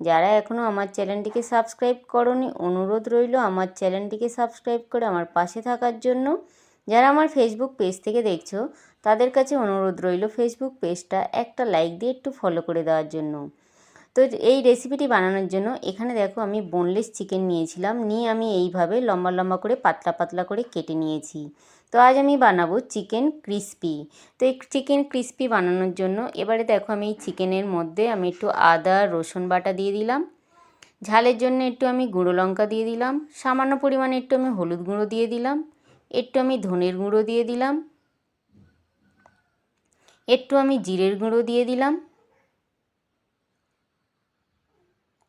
যারা এখনও আমার চ্যানেলটিকে সাবস্ক্রাইব করনি, অনুরোধ রইল আমার চ্যানেলটিকে সাবস্ক্রাইব করে আমার পাশে থাকার জন্য। যারা আমার ফেসবুক পেজ থেকে দেখছ, তাদের কাছে অনুরোধ রইল ফেসবুক পেজটা একটা লাইক দিয়ে একটু ফলো করে দেওয়ার জন্য। তো এই রেসিপিটি বানানোর জন্য এখানে দেখো আমি বোনলেস চিকেন নিয়েছিলাম, নিয়ে আমি এইভাবে লম্বা লম্বা করে পাতলা পাতলা করে কেটে নিয়েছি। তো আজ আমি বানাবো চিকেন ক্রিস্পি। তো এই চিকেন ক্রিস্পি বানানোর জন্য এবারে দেখো আমি এই চিকেনের মধ্যে আমি একটু আদা, রসুন বাটা দিয়ে দিলাম। ঝালের জন্য একটু আমি গুঁড়ো লঙ্কা দিয়ে দিলাম। সামান্য পরিমাণে একটু আমি হলুদ গুঁড়ো দিয়ে দিলাম। একটু আমি ধনের গুঁড়ো দিয়ে দিলাম। একটু আমি জিরের গুঁড়ো দিয়ে দিলাম।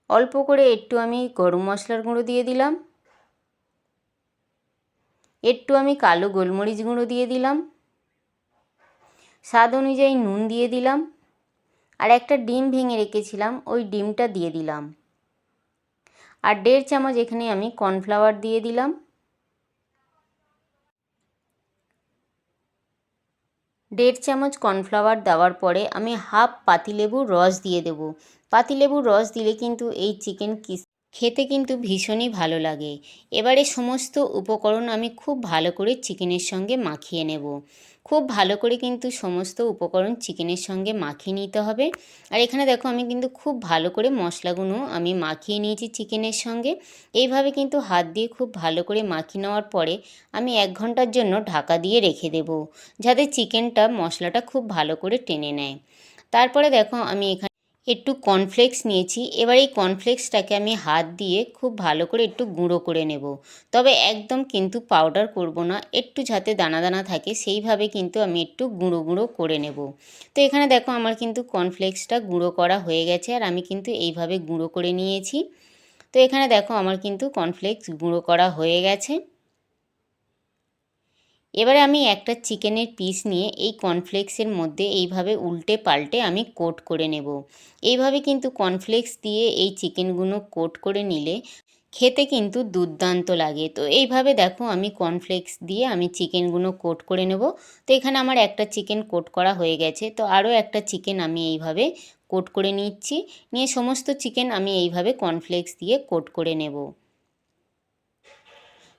অল্প করে একটু আমি গরম মশলার গুঁড়ো দিয়ে দিলাম। একটু আমি কালো গোলমরিচ গুঁড়ো দিয়ে দিলাম। স্বাদ অনুযায়ী নুন দিয়ে দিলাম। আর একটা ডিম ভেঙে রেখেছিলাম, ওই ডিমটা দিয়ে দিলাম। আর দেড় চামচ এখানে আমি কর্নফ্লাওয়ার দিয়ে দিলাম। দেড় চামচ কর্নফ্লাওয়ার দেওয়ার পরে আমি হাফ পাতিলেবুর রস দিয়ে দেব। পাতিলেবুর রস দিলে কিন্তু এই চিকেন কিস খেতে কিন্তু ভীষণই ভালো লাগে। এবারে সমস্ত উপকরণ আমি খুব ভালো করে চিকেনের সঙ্গে মাখিয়ে নেব। খুব ভালো করে কিন্তু সমস্ত উপকরণ চিকেনের সঙ্গে মাখিয়ে নিতে হবে। আর এখানে দেখো, আমি কিন্তু খুব ভালো করে মশলাগুলো আমি মাখিয়ে নিয়েছি চিকেনের সঙ্গে। এইভাবে কিন্তু হাত দিয়ে খুব ভালো করে মাখিয়ে নেওয়ার পরে আমি এক ঘণ্টার জন্য ঢাকা দিয়ে রেখে দেব, যাতে চিকেনটা মশলাটা খুব ভালো করে টেনে নেয়। তারপরে দেখো, আমি এখানে একটু কর্নফ্লেক্স নিয়েছি। এবার এই কর্নফ্লেক্সটাকে আমি হাত দিয়ে খুব ভালো করে একটু গুঁড়ো করে নেব। তবে একদম কিন্তু পাউডার করব না, একটু যাতে দানা দানা থাকে সেইভাবে কিন্তু আমি একটু গুঁড়ো গুঁড়ো করে নেব। তো এখানে দেখো আমার কিন্তু কর্নফ্লেক্সটা গুঁড়ো করা হয়ে গেছে আর আমি কিন্তু এইভাবে গুঁড়ো করে নিয়েছি। তো এখানে দেখো আমার কিন্তু কর্নফ্লেক্স গুঁড়ো করা হয়ে গেছে। এবারে আমি একটা চিকেনের পিস নিয়ে এই কর্নফ্লেক্সের মধ্যে এইভাবে উল্টে পাল্টে আমি কোট করে নেব। এইভাবে কিন্তু কর্নফ্লেক্স দিয়ে এই চিকেনগুলো কোট করে নিলে খেতে কিন্তু দুর্দান্ত লাগে। তো এইভাবে দেখো আমি কর্নফ্লেক্স দিয়ে আমি চিকেনগুলো কোট করে নেব। তো এখানে আমার একটা চিকেন কোট করা হয়ে গেছে। তো আরও একটা চিকেন আমি এইভাবে কোট করে নিচ্ছি। নিয়ে সমস্ত চিকেন আমি এইভাবে কর্নফ্লেক্স দিয়ে কোট করে নেব।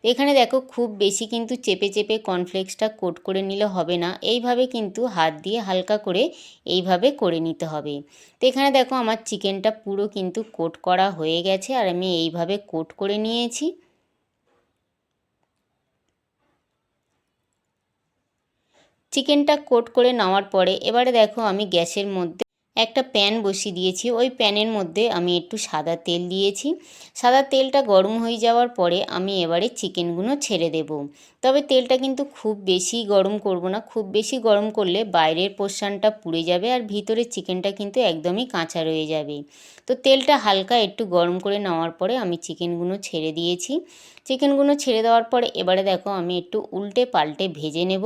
এখানে দেখো খুব বেশি কিন্তু চেপে চেপে কর্নফ্লেক্সটা কোট করে নিলে হবে না। এইভাবে কিন্তু হাত দিয়ে হালকা করে এইভাবে করে নিতে হবে। তো এখানে দেখো আমার চিকেনটা পুরো কিন্তু কোট করা হয়ে গেছে আর আমি এইভাবে কোট করে নিয়েছি। চিকেনটা কোট করে নেওয়ার পরে এবারে দেখো আমি গ্যাসের মধ্যে একটা প্যান বসিয়ে দিয়েছি। ওই প্যানের মধ্যে আমি একটু সাদা তেল দিয়েছি। সাদা তেলটা গরম হয়ে যাওয়ার পরে আমি এবারে চিকেনগুলো ছেড়ে দেব। তবে তেলটা কিন্তু খুব বেশি গরম করব না। খুব বেশি গরম করলে বাইরের পোর্শানটা পুড়ে যাবে আর ভিতরে চিকেনটা কিন্তু একদমই কাঁচা রয়ে যাবে। তো তেলটা হালকা একটু গরম করে নেওয়ার পরে আমি চিকেনগুলো ছেড়ে দিয়েছি। চিকেনগুলো ছেড়ে দেওয়ার পরে এবারে দেখো আমি একটু উল্টে পাল্টে ভেজে নেব।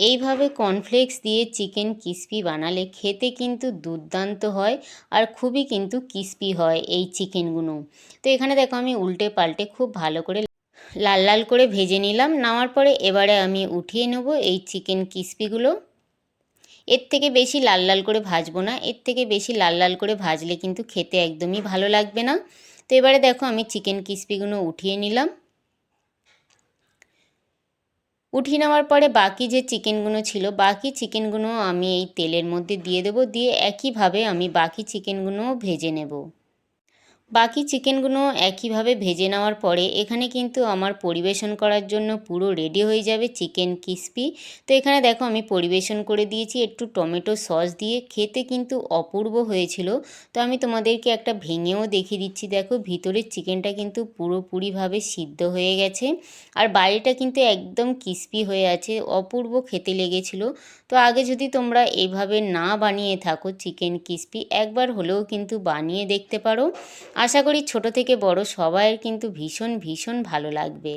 এইভাবে কর্নফ্লেক্স দিয়ে চিকেন কিসপি বানালে খেতে কিন্তু দুর্দান্ত হয় আর খুবই কিন্তু কিসপি হয় এই চিকেনগুলো তো এখানে দেখো আমি উল্টে পাল্টে খুব ভালো করে লাল লাল করে ভেজে নিলাম, নেওয়ার পরে এবারে আমি উঠিয়ে নেব এই চিকেন কিসপিগুলো এর থেকে বেশি লাল লাল করে ভাজবো না, এর থেকে বেশি লাল লাল করে ভাজলে কিন্তু খেতে একদমই ভালো লাগবে না। তো এবারে দেখো আমি চিকেন কিসপিগুলো উঠিয়ে নিলাম। উঠিয়ে নেওয়ার পরে বাকি যে চিকেনগুলো ছিল, বাকি চিকেনগুলো আমি এই তেলের মধ্যে দিয়ে দেবো, দিয়ে একইভাবে আমি বাকি চিকেনগুলোও ভেজে নেব। বাকি চিকেনগুলো একইভাবে ভেজে নেওয়ার পরে এখানে কিন্তু আমার পরিবেশন করার জন্য পুরো রেডি হয়ে যাবে চিকেন কিসপি তো এখানে দেখো আমি পরিবেশন করে দিয়েছি একটু টমেটো সস দিয়ে। খেতে কিন্তু অপূর্ব হয়েছিল। তো আমি তোমাদেরকে একটা ভেঙেও দেখিয়ে দিচ্ছি। দেখো ভিতরের চিকেনটা কিন্তু পুরোপুরিভাবে সিদ্ধ হয়ে গেছে। আর বাইরেটা কিন্তু একদম কিসপি হয়ে আছে, অপূর্ব খেতে লেগেছিল। তো আগে যদি তোমরা এভাবে না বানিয়ে থাকো চিকেন কিসপি একবার হলেও কিন্তু বানিয়ে দেখতে পারো। আশা করি ছোট থেকে বড় সবাইয়ের কিন্তু ভীষণ ভীষণ ভালো লাগবে।